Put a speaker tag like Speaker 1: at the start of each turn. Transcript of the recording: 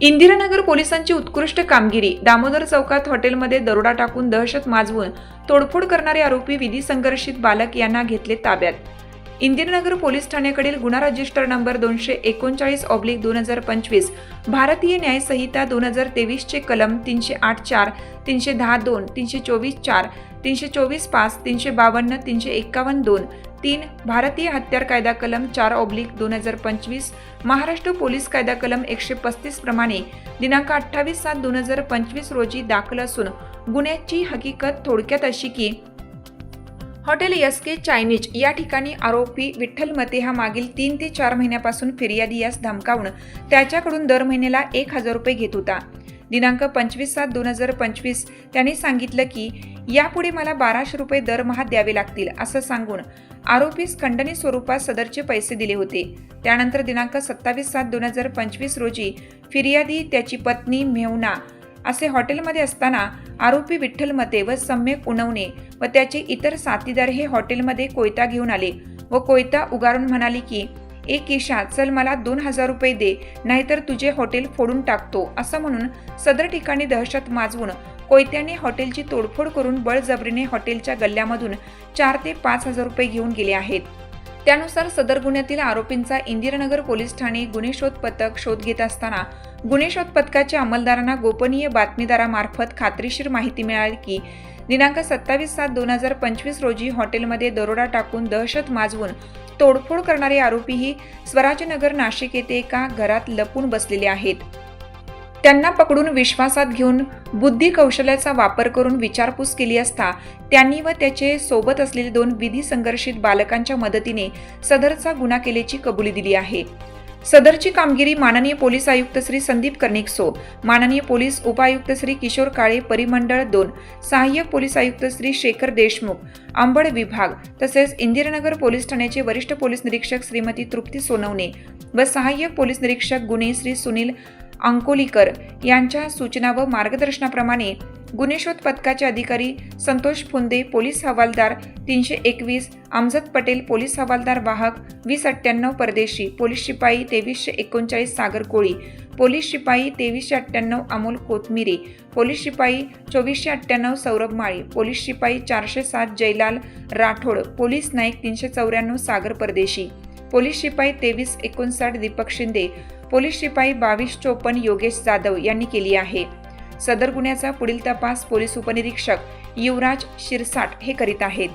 Speaker 1: इंदिरानगर पोलिसांची उत्कृष्ट कामगिरी. दामोदर चौकात हॉटेलमध्ये दरोडा टाकून दहशत माजवून तोडफोड करणारे आरोपी विधी संघर्षित बालक यांना घेतले ताब्यात. इंदिरानगर पोलीस ठाण्याकडील गुन्हा रजिस्टर नंबर दोनशे एकोणचाळीस ऑब्लिक दोन हजार पंचवीस भारतीय न्याय संहिता दोन हजार तेवीसचे कलम तीनशे आठ चार तीनशे दहा दोन तीनशे चोवीस चार तीनशे चोवीस पाच तीनशे बावन्न तीनशे एक्कावन्न दोन तीन भारतीय हत्यार कायदा कलम चार ऑब्लिक दोन हजार पंचवीस महाराष्ट्र पोलीस कायदा कलम एकशे पस्तीस प्रमाणे दिनांक अठ्ठावीस सात दोन हजार पंचवीस रोजी दाखल असून गुन्ह्याची हकीकत थोडक्यात अशी की हॉटेल एस के चायनीज या ठिकाणी आरोपी विठ्ठल मते हा मागील तीन ते चार महिन्यापासून फिर्यादी यास धमकावून त्याच्याकडून दर महिन्याला एक हजार रुपये घेत होता. दिनांक पंचवीस सात दोन हजार पंचवीस. त्यांनी सांगितलं की यापुढे मला बाराशे रुपये दरमहा द्यावे लागतील असं सांगून आरोपीस खंडणी स्वरूपात सदरचे पैसे दिले होते. त्यानंतर दिनांक सत्तावीस सात दोन हजार पंचवीस रोजी फिर्यादी त्याची पत्नी मेहुना असे हॉटेलमध्ये असताना आरोपी विठ्ठल मते व सम्यक उणवणे व त्याचे इतर साथीदार हे हॉटेलमध्ये कोयता घेऊन आले व कोयता उगारून म्हणाले की ए किशा चल मला दोन हजार रुपये दे नाहीतर तुझे हॉटेल फोडून टाकतो. असं म्हणून सदर ठिकाणी दहशत माजवून कोयत्याने हॉटेलची तोडफोड करून बळजबरीने हॉटेलच्या गल्ल्यामधून चार ते पाच हजार रुपये घेऊन गेले आहेत. त्यानुसार सदर गुन्ह्यातील आरोपींचा इंदिरानगर पोलीस ठाणे गुन्हे शोध पथक शोध घेत असताना गुन्हे शोध पथकाच्या अंमलदारांना गोपनीय बातमीदारामार्फत खात्रीशीर माहिती मिळाली की दिनांक सत्तावीस सात दोन हजार पंचवीस रोजी हॉटेलमध्ये दरोडा टाकून दहशत माजवून तोडफोड करणारे आरोपीही स्वराजनगर नाशिक येथे एका घरात लपून बसलेले आहेत. त्यांना पकडून विश्वासात घेऊन बुद्धी कौशल्याचा वापर करून विचारपूस केली असता त्यांनी व त्याचे सोबत असलेले दोन विधी संघर्षित बालकांच्या मदतीने सदरचा गुन्हा केल्याची कबुली दिली आहे. सदरची कामगिरी माननीय पोलीस आयुक्त श्री संदीप कर्णिकसो माननीय पोलीस उपायुक्त श्री किशोर काळे परिमंडळ दोन सहाय्यक पोलीस आयुक्त श्री शेखर देशमुख आंबड विभाग तसेच इंदिरानगर पोलीस ठाण्याचे वरिष्ठ पोलीस निरीक्षक श्रीमती तृप्ती सोनवणे व सहाय्यक पोलीस निरीक्षक गुन्हे श्री सुनील अंकोलीकर यांच्या सूचना व मार्गदर्शनाप्रमाणे गुन्हेशोध पथकाचे अधिकारी संतोष फुंदे पोलीस हवालदार तीनशे एकवीस आमजद पटेल पोलीस हवालदार वाहक वीस अठ्ठ्याण्णव परदेशी पोलीस शिपाई तेवीसशे एकोणचाळीस सागर कोळी पोलीस शिपाई तेवीसशे अठ्ठ्याण्णव अमोल कोथमिरे पोलीस शिपाई चोवीसशे अठ्ठ्याण्णव सौरभ माळी पोलीस शिपाई चारशे सात जयलाल राठोड पोलीस नाईक तीनशे चौऱ्याण्णव सागर परदेशी पोलीस शिपाई तेवीस एकोणसाठ दीपक शिंदे पोलीस शिपाई बावीस चोपन्न योगेश जाधव यांनी केली आहे. सदर गुन्ह्याचा पुढील तपास पोलीस उपनिरीक्षक युवराज शिरसाट हे करीत आहेत.